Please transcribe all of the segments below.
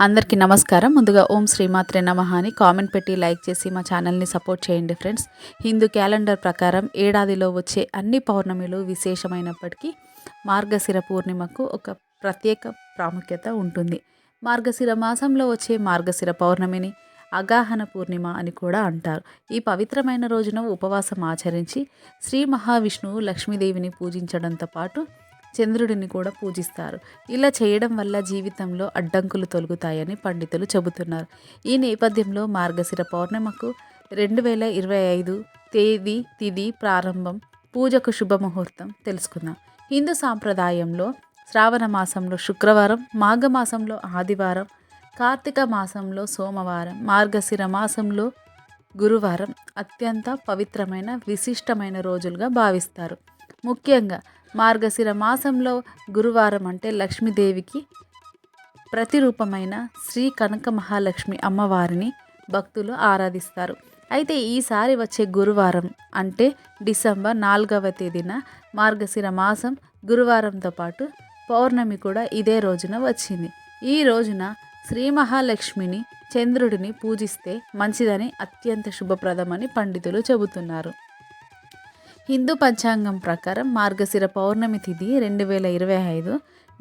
అందరికీ నమస్కారం. ముందుగా ఓం శ్రీమాత్రే నమః అని కామెంట్ పెట్టి లైక్ చేసి మా ఛానల్ని సపోర్ట్ చేయండి ఫ్రెండ్స్. హిందూ క్యాలెండర్ ప్రకారం ఏడాదిలో వచ్చే అన్ని పౌర్ణమిలు విశేషమైనప్పటికీ మార్గశిర పూర్ణిమకు ఒక ప్రత్యేక ప్రాముఖ్యత ఉంటుంది. మార్గశిర మాసంలో వచ్చే మార్గశిర పౌర్ణమిని అగాహన పూర్ణిమ అని కూడా అంటారు. ఈ పవిత్రమైన రోజున ఉపవాసం ఆచరించి శ్రీ మహావిష్ణువు లక్ష్మీదేవిని పూజించడంతో పాటు చంద్రుడిని కూడా పూజిస్తారు. ఇలా చేయడం వల్ల జీవితంలో అడ్డంకులు తొలగుతాయని పండితులు చెబుతున్నారు. ఈ నేపథ్యంలో మార్గశిర పౌర్ణిమకు రెండు వేల ఇరవై ఐదు తేదీ తిది ప్రారంభం పూజకు శుభముహూర్తం తెలుసుకుందాం. హిందూ సాంప్రదాయంలో శ్రావణ మాసంలో శుక్రవారం మాఘమాసంలో ఆదివారం కార్తీక మాసంలో సోమవారం మార్గశిర మాసంలో గురువారం అత్యంత పవిత్రమైన విశిష్టమైన రోజులుగా భావిస్తారు. ముఖ్యంగా మార్గశిర మాసంలో గురువారం అంటే లక్ష్మీదేవికి ప్రతిరూపమైన శ్రీ కనక మహాలక్ష్మి అమ్మవారిని భక్తులు ఆరాధిస్తారు. అయితే ఈసారి వచ్చే గురువారం అంటే డిసెంబర్ నాలుగవ తేదీన మార్గశిర మాసం గురువారంతో పాటు పౌర్ణమి కూడా ఇదే రోజున వచ్చింది. ఈ రోజున శ్రీ మహాలక్ష్మిని చంద్రుడిని పూజిస్తే మంచిదని అత్యంత శుభప్రదమని పండితులు చెబుతున్నారు. హిందూ పంచాంగం ప్రకారం మార్గశిర పౌర్ణమి తిథి రెండు వేల ఇరవై ఐదు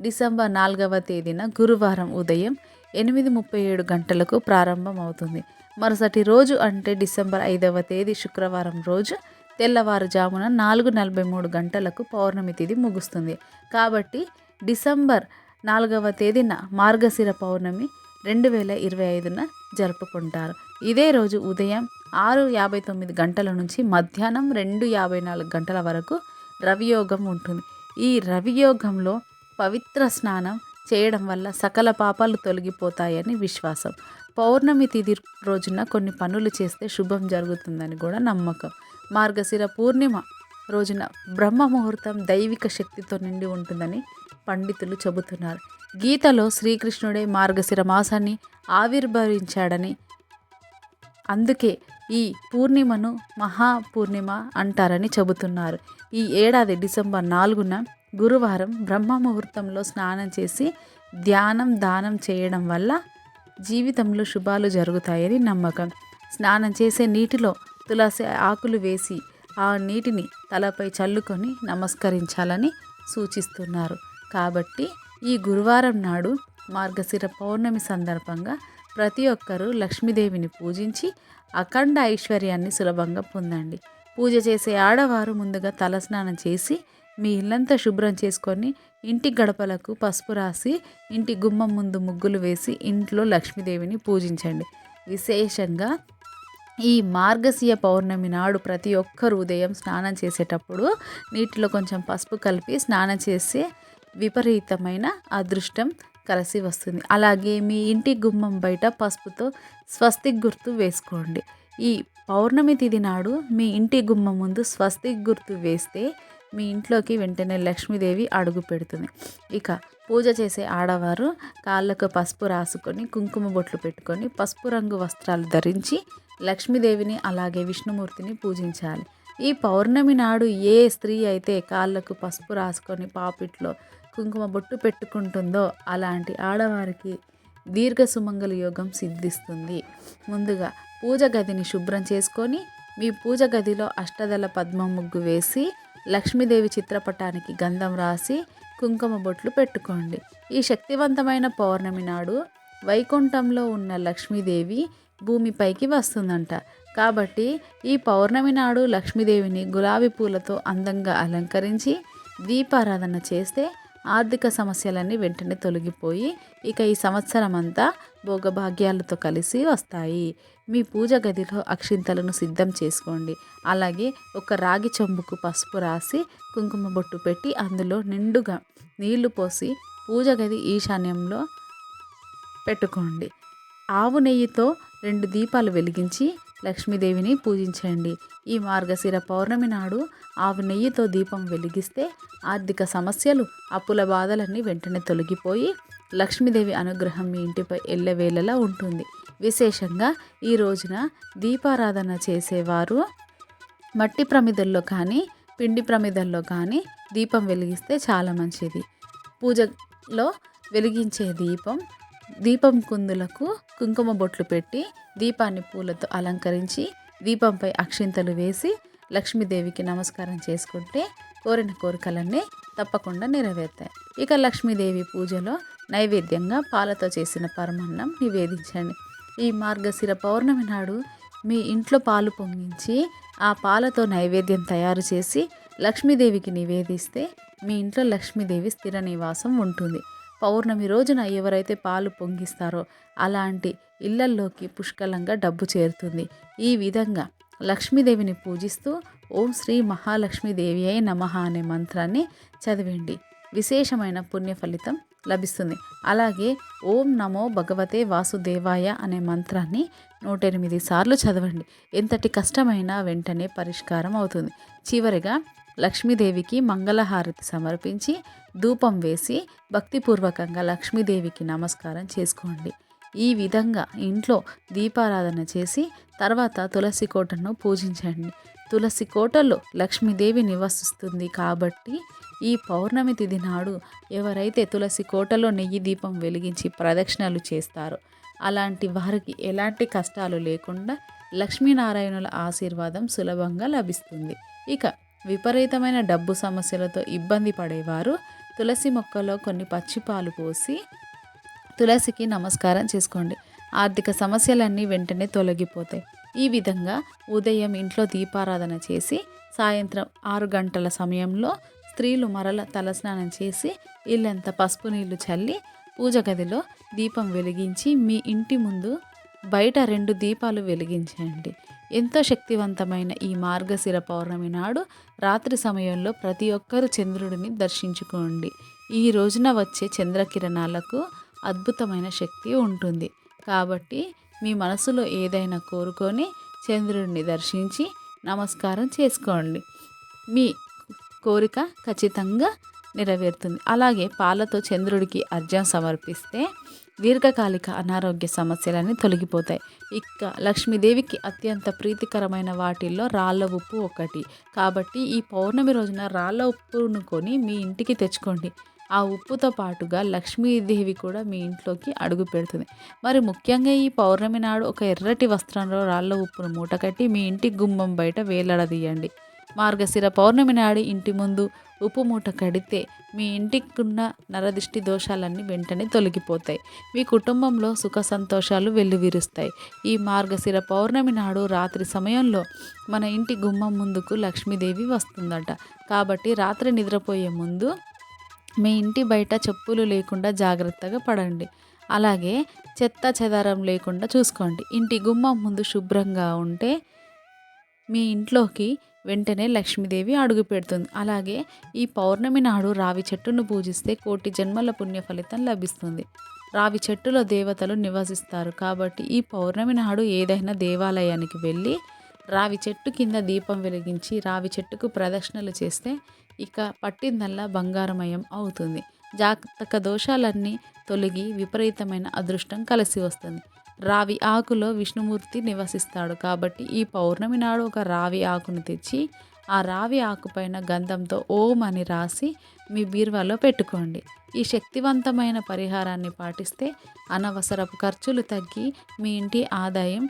డిసెంబర్ నాలుగవ తేదీన గురువారం ఉదయం ఎనిమిది ముప్పై ఏడు గంటలకు ప్రారంభమవుతుంది. మరుసటి రోజు అంటే డిసెంబర్ ఐదవ తేదీ శుక్రవారం రోజు తెల్లవారుజామున నాలుగు నలభై మూడు గంటలకు పౌర్ణమి తిథి ముగుస్తుంది. కాబట్టి డిసెంబర్ నాలుగవ తేదీన మార్గశిర పౌర్ణమి రెండు వేల ఇరవై ఐదున జరుపుకుంటారు. ఇదే రోజు ఉదయం ఆరు యాభై తొమ్మిది గంటల నుంచి మధ్యాహ్నం రెండు యాభై నాలుగు గంటల వరకు రవియోగం ఉంటుంది. ఈ రవియోగంలో పవిత్ర స్నానం చేయడం వల్ల సకల పాపాలు తొలగిపోతాయని విశ్వాసం. పౌర్ణమి తిథి రోజున కొన్ని పనులు చేస్తే శుభం జరుగుతుందని కూడా నమ్మకం. మార్గశిర పూర్ణిమ రోజున బ్రహ్మ ముహూర్తం దైవిక శక్తితో నిండి ఉంటుందని పండితులు చెబుతున్నారు. గీతలో శ్రీకృష్ణుడే మార్గశిర మాసాన్ని ఆవిర్భవించాడని అందుకే ఈ పూర్ణిమను మహాపూర్ణిమ అంటారని చెబుతున్నారు. ఈ ఏడాది డిసెంబర్ నాలుగున గురువారం బ్రహ్మ ముహూర్తంలో స్నానం చేసి ధ్యానం దానం చేయడం వల్ల జీవితంలో శుభాలు జరుగుతాయని నమ్మకం. స్నానం చేసే నీటిలో తులసి ఆకులు వేసి ఆ నీటిని తలపై చల్లుకొని నమస్కరించాలని సూచిస్తున్నారు. కాబట్టి ఈ గురువారం నాడు మార్గశిర పౌర్ణమి సందర్భంగా ప్రతి ఒక్కరూ లక్ష్మీదేవిని పూజించి అఖండ ఐశ్వర్యాన్ని సులభంగా పొందండి. పూజ చేసే ఆడవారు ముందుగా తలస్నానం చేసి మీ ఇల్లంతా శుభ్రం చేసుకొని ఇంటి గడపలకు పసుపు రాసి ఇంటి గుమ్మం ముందు ముగ్గులు వేసి ఇంట్లో లక్ష్మీదేవిని పూజించండి. విశేషంగా ఈ మార్గశీయ పౌర్ణమి నాడు ప్రతి ఒక్కరు ఉదయం స్నానం చేసేటప్పుడు నీటిలో కొంచెం పసుపు కలిపి స్నానం చేసే విపరీతమైన అదృష్టం కలిసి వస్తుంది. అలాగే మీ ఇంటి గుమ్మం బయట పసుపుతో స్వస్తిక్ గుర్తు వేసుకోండి. ఈ పౌర్ణమి తిథి నాడు మీ ఇంటి గుమ్మం ముందు స్వస్తిక్ గుర్తు వేస్తే మీ ఇంట్లోకి వెంటనే లక్ష్మీదేవి అడుగు పెడుతుంది. ఇక పూజ చేసే ఆడవారు కాళ్ళకు పసుపు రాసుకొని కుంకుమ బొట్లు పెట్టుకొని పసుపు రంగు వస్త్రాలు ధరించి లక్ష్మీదేవిని అలాగే విష్ణుమూర్తిని పూజించాలి. ఈ పౌర్ణమి నాడు ఏ స్త్రీ అయితే కాళ్ళకు పసుపు రాసుకొని పాపిట్లో కుంకుమ బొట్టు పెట్టుకుంటుందో అలాంటి ఆడవారికి దీర్ఘ సుమంగళ యోగం సిద్ధిస్తుంది. ముందుగా పూజ గదిని శుభ్రం చేసుకొని మీ పూజ గదిలో అష్టదళ పద్మం ముగ్గు వేసి లక్ష్మీదేవి చిత్రపటానికి గంధం రాసి కుంకుమ బొట్లు పెట్టుకోండి. ఈ శక్తివంతమైన పౌర్ణమి నాడు వైకుంఠంలో ఉన్న లక్ష్మీదేవి భూమిపైకి వస్తుందంట. కాబట్టి ఈ పౌర్ణమి నాడు లక్ష్మీదేవిని గులాబీ పూలతో అందంగా అలంకరించి దీపారాధన చేస్తే ఆర్థిక సమస్యలన్నీ వెంటనే తొలగిపోయి ఇక ఈ సంవత్సరం అంతా భోగభాగ్యాలతో కలిసి వస్తాయి. మీ పూజ గదిలో అక్షింతలను సిద్ధం చేసుకోండి. అలాగే ఒక రాగి చెంబుకు పసుపు రాసి కుంకుమ బొట్టు పెట్టి అందులో నిండుగా నీళ్ళు పోసి పూజ గది ఈశాన్యంలో పెట్టుకోండి. ఆవు నెయ్యితో రెండు దీపాలు వెలిగించి లక్ష్మీదేవిని పూజించండి. ఈ మార్గశిర పౌర్ణమి నాడు ఆవు నెయ్యితో దీపం వెలిగిస్తే ఆర్థిక సమస్యలు అప్పుల బాధలన్నీ వెంటనే తొలగిపోయి లక్ష్మీదేవి అనుగ్రహం మీ ఇంటిపై ఎల్లవేళలా ఉంటుంది. విశేషంగా ఈ రోజున దీపారాధన చేసేవారు మట్టి ప్రమిదల్లో కానీ పిండి ప్రమిదల్లో కానీ దీపం వెలిగిస్తే చాలా మంచిది. పూజలో వెలిగించే దీపం దీపం కుందులకు కుంకుమ బొట్లు పెట్టి దీపాన్ని పూలతో అలంకరించి దీపంపై అక్షింతలు వేసి లక్ష్మీదేవికి నమస్కారం చేసుకుంటే కోరిన కోరికలన్నీ తప్పకుండా నెరవేరుతాయి. ఇక లక్ష్మీదేవి పూజలో నైవేద్యంగా పాలతో చేసిన పరమాన్నం నివేదించండి. ఈ మార్గశిర పౌర్ణమి నాడు మీ ఇంట్లో పాలు పొంగించి ఆ పాలతో నైవేద్యం తయారు చేసి లక్ష్మీదేవికి నివేదిస్తే మీ ఇంట్లో లక్ష్మీదేవి స్థిర నివాసం ఉంటుంది. పౌర్ణమి రోజున ఎవరైతే పాలు పొంగిస్తారో అలాంటి ఇళ్ళల్లోకి పుష్కలంగా డబ్బు చేరుతుంది. ఈ విధంగా లక్ష్మీదేవిని పూజిస్తూ ఓం శ్రీ మహాలక్ష్మీదేవి అయి నమః అనే మంత్రాన్ని చదివండి. విశేషమైన పుణ్య ఫలితం లభిస్తుంది. అలాగే ఓం నమో భగవతే వాసుదేవాయ అనే మంత్రాన్ని నూట ఎనిమిది సార్లు చదవండి. ఎంతటి కష్టమైనా వెంటనే పరిష్కారం అవుతుంది. చివరిగా లక్ష్మీదేవికి మంగళహారతి సమర్పించి ధూపం వేసి భక్తిపూర్వకంగా లక్ష్మీదేవికి నమస్కారం చేసుకోండి. ఈ విధంగా ఇంట్లో దీపారాధన చేసి తర్వాత తులసి కోటను పూజించండి. తులసి కోటలో లక్ష్మీదేవి నివసిస్తుంది కాబట్టి ఈ పౌర్ణమి తిథి నాడు ఎవరైతే తులసి కోటలో నెయ్యి దీపం వెలిగించి ప్రదక్షిణలు చేస్తారో అలాంటి వారికి ఎలాంటి కష్టాలు లేకుండా లక్ష్మీనారాయణుల ఆశీర్వాదం సులభంగా లభిస్తుంది. ఇక విపరీతమైన డబ్బు సమస్యలతో ఇబ్బంది పడేవారు. తులసి మొక్కలో కొన్ని పచ్చిపాలు పోసి తులసికి నమస్కారం చేసుకోండి. ఆర్థిక సమస్యలన్నీ వెంటనే తొలగిపోతాయి. ఈ విధంగా ఉదయం ఇంట్లో దీపారాధన చేసి సాయంత్రం ఆరు గంటల సమయంలో స్త్రీలు మరల తలస్నానం చేసి ఇల్లంతా పసుపు నీళ్ళు చల్లి పూజ గదిలో దీపం వెలిగించి మీ ఇంటి ముందు బయట రెండు దీపాలు వెలిగించండి. ఎంతో శక్తివంతమైన ఈ మార్గశిర పౌర్ణమి నాడు రాత్రి సమయంలో ప్రతి ఒక్కరూ చంద్రుడిని దర్శించుకోండి. ఈ రోజున వచ్చే చంద్రకిరణాలకు అద్భుతమైన శక్తి ఉంటుంది. కాబట్టి మీ మనసులో ఏదైనా కోరుకొని చంద్రుడిని దర్శించి నమస్కారం చేసుకోండి. మీ కోరిక ఖచ్చితంగా నెరవేరుతుంది. అలాగే పాలతో చంద్రుడికి అర్జం సమర్పిస్తే దీర్ఘకాలిక అనారోగ్య సమస్యలన్నీ తొలగిపోతాయి. ఇక లక్ష్మీదేవికి అత్యంత ప్రీతికరమైన వాటిల్లో రాళ్ళ ఉప్పు ఒకటి. కాబట్టి ఈ పౌర్ణమి రోజున రాళ్ళ ఉప్పును కొని మీ ఇంటికి తెచ్చుకోండి. ఆ ఉప్పుతో పాటుగా లక్ష్మీదేవి కూడా మీ ఇంట్లోకి అడుగు పెడుతుంది. మరి ముఖ్యంగా ఈ పౌర్ణమి నాడు ఒక ఎర్రటి వస్త్రంలో రాళ్ళ ఉప్పును మూటకట్టి మీ ఇంటి గుమ్మం బయట వేలాడదీయండి. మార్గశిర పౌర్ణమి నాడు ఇంటి ముందు ఉప్పు మూట కడితే మీ ఇంటికున్న నరదిష్టి దోషాలన్నీ వెంటనే తొలగిపోతాయి. మీ కుటుంబంలో సుఖ సంతోషాలు వెల్లువిరుస్తాయి. ఈ మార్గశిర పౌర్ణమి నాడు రాత్రి సమయంలో మన ఇంటి గుమ్మం ముందుకు లక్ష్మీదేవి వస్తుందట. కాబట్టి రాత్రి నిద్రపోయే ముందు మీ ఇంటి బయట చెప్పులు లేకుండా జాగ్రత్తగా పడండి. అలాగే చెత్త చెదారం లేకుండా చూసుకోండి. ఇంటి గుమ్మం ముందు శుభ్రంగా ఉంటే మీ ఇంట్లోకి వెంటనే లక్ష్మీదేవి అడుగు పెడుతుంది. అలాగే ఈ పౌర్ణమి నాడు రావి చెట్టును పూజిస్తే కోటి జన్మల పుణ్య ఫలితం లభిస్తుంది. రావి చెట్టులో దేవతలు నివసిస్తారు. కాబట్టి ఈ పౌర్ణమి నాడు ఏదైనా దేవాలయానికి వెళ్ళి రావి చెట్టు కింద దీపం వెలిగించి రావి చెట్టుకు ప్రదక్షిణలు చేస్తే ఇక పట్టిందల్లా బంగారమయం అవుతుంది. జాతక దోషాలన్నీ తొలగి విపరీతమైన అదృష్టం కలిసి వస్తుంది. రావి ఆకులో విష్ణుమూర్తి నివసిస్తాడు కాబట్టి ఈ పౌర్ణమి నాడు ఒక రావి ఆకును తెచ్చి ఆ రావి ఆకుపైన గంధంతో ఓం అని రాసి మీ బీరువాలో పెట్టుకోండి. ఈ శక్తివంతమైన పరిహారాన్ని పాటిస్తే అనవసరపు ఖర్చులు తగ్గి మీ ఇంటి ఆదాయం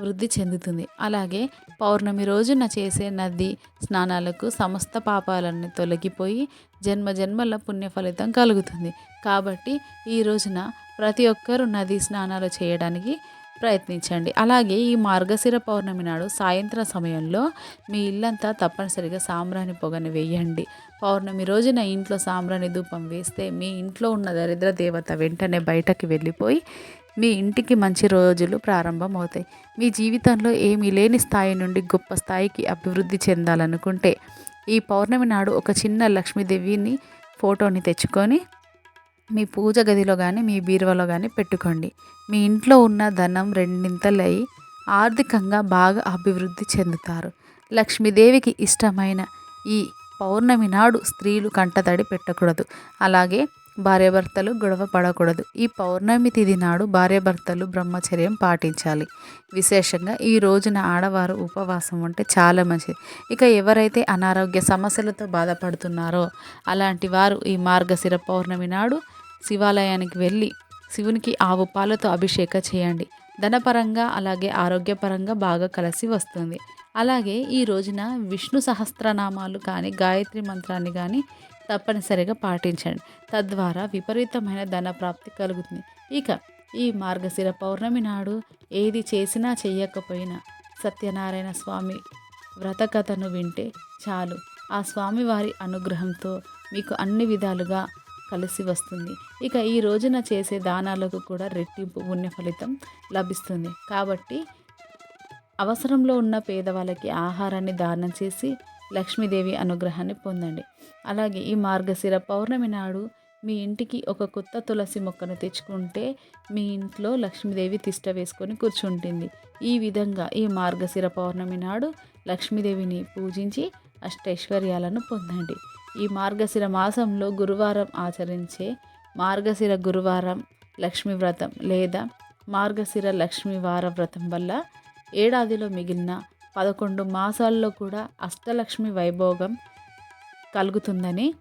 వృద్ధి చెందుతుంది. అలాగే పౌర్ణమి రోజున చేసే నది స్నానాలకు సమస్త పాపాలన్నీ తొలగిపోయి జన్మ జన్మల పుణ్య ఫలితం కలుగుతుంది. కాబట్టి ఈ రోజున ప్రతి ఒక్కరూ నది స్నానాలు చేయడానికి ప్రయత్నించండి. అలాగే ఈ మార్గశిర పౌర్ణమి నాడు సాయంత్రం సమయంలో మీ ఇల్లంతా తప్పనిసరిగా సాంబ్రాణి పొగని వేయండి. పౌర్ణమి రోజున ఇంట్లో సాంబ్రాణి ధూపం వేస్తే మీ ఇంట్లో ఉన్న దరిద్ర దేవత వెంటనే బయటకు వెళ్ళిపోయి మీ ఇంటికి మంచి రోజులు ప్రారంభమవుతాయి. మీ జీవితంలో ఏమీ లేని స్థాయి నుండి గొప్ప స్థాయికి అభివృద్ధి చెందాలనుకుంటే ఈ పౌర్ణమి నాడు ఒక చిన్న లక్ష్మీదేవిని ఫోటోని తెచ్చుకొని మీ పూజ గదిలో కానీ మీ బీరువాలో కానీ పెట్టుకోండి. మీ ఇంట్లో ఉన్న ధనం రెండింతలై ఆర్థికంగా బాగా అభివృద్ధి చెందుతారు. లక్ష్మీదేవికి ఇష్టమైన ఈ పౌర్ణమి నాడు స్త్రీలు కంటతడి పెట్టకూడదు. అలాగే భార్యాభర్తలు గొడవ పడకూడదు. ఈ పౌర్ణమి తిథి నాడు భార్యాభర్తలు బ్రహ్మచర్యం పాటించాలి. విశేషంగా ఈ రోజున ఆడవారు ఉపవాసం ఉంటే చాలా మంచిది. ఇక ఎవరైతే అనారోగ్య సమస్యలతో బాధపడుతున్నారో అలాంటి వారు ఈ మార్గశిర పౌర్ణమి నాడు శివాలయానికి వెళ్ళి శివునికి ఆవు పాలతో అభిషేక చేయండి. ధనపరంగా అలాగే ఆరోగ్యపరంగా బాగా కలిసి వస్తుంది. అలాగే ఈ రోజున విష్ణు సహస్రనామాలు కానీ గాయత్రి మంత్రాన్ని కానీ తప్పనిసరిగా పాటించండి. తద్వారా విపరీతమైన ధన ప్రాప్తి కలుగుతుంది. ఇక ఈ మార్గశిర పౌర్ణమి నాడు ఏది చేసినా చేయకపోయినా సత్యనారాయణ స్వామి వ్రతకథను వింటే చాలు. ఆ స్వామివారి అనుగ్రహంతో మీకు అన్ని విధాలుగా కలిసి వస్తుంది. ఇక ఈ రోజున చేసే దానాలకు కూడా రెట్టింపు పుణ్య ఫలితం లభిస్తుంది. కాబట్టి అవసరంలో ఉన్న పేదవాళ్ళకి ఆహారాన్ని దానం చేసి లక్ష్మీదేవి అనుగ్రహాన్ని పొందండి. అలాగే ఈ మార్గశిర పౌర్ణమి నాడు మీ ఇంటికి ఒక కొత్త తులసి మొక్కను తెచ్చుకుంటే మీ ఇంట్లో లక్ష్మీదేవి తిష్ట వేసుకొని కూర్చుంటుంది. ఈ విధంగా ఈ మార్గశిర పౌర్ణమి నాడు లక్ష్మీదేవిని పూజించి అష్టైశ్వర్యాలను పొందండి. ఈ మార్గశిర మాసంలో గురువారం ఆచరించే మార్గశిర గురువారం లక్ష్మీ వ్రతం లేదా మార్గశిర లక్ష్మీవార వ్రతం వల్ల ఏడాదిలో మిగిలిన పదకొండు మాసాల్లో కూడా అష్టలక్ష్మి వైభోగం కలుగుతుందని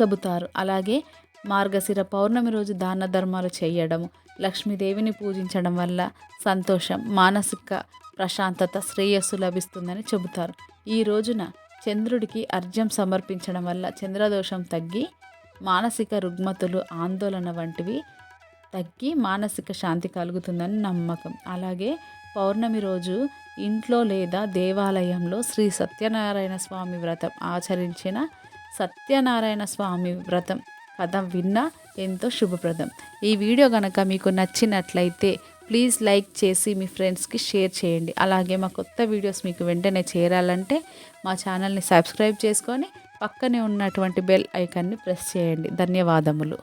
చెబుతారు. అలాగే మార్గశిర పౌర్ణమి రోజు దాన ధర్మాలు చేయడం లక్ష్మీదేవిని పూజించడం వల్ల సంతోషం మానసిక ప్రశాంతత శ్రేయస్సు లభిస్తుందని చెబుతారు. ఈ రోజున చంద్రుడికి అర్ఘ్యం సమర్పించడం వల్ల చంద్రదోషం తగ్గి మానసిక రుగ్మతులు ఆందోళన వంటివి తగ్గి మానసిక శాంతి కలుగుతుందని నమ్మకం. అలాగే పౌర్ణమి రోజు ఇంట్లో లేదా దేవాలయంలో శ్రీ సత్యనారాయణ స్వామి వ్రతం ఆచరించిన సత్యనారాయణ స్వామి వ్రతం. కథ విన్నా ఎంతో శుభప్రదం. ఈ వీడియో కనుక మీకు నచ్చినట్లయితే ప్లీజ్ లైక్ చేసి మీ ఫ్రెండ్స్కి షేర్ చేయండి. అలాగే మా కొత్త వీడియోస్ మీకు వెంటనే చేరాలంటే మా ఛానల్ని సబ్స్క్రైబ్ చేసుకొని పక్కనే ఉన్నటువంటి బెల్ ఐకాన్ని ప్రెస్ చేయండి. ధన్యవాదములు.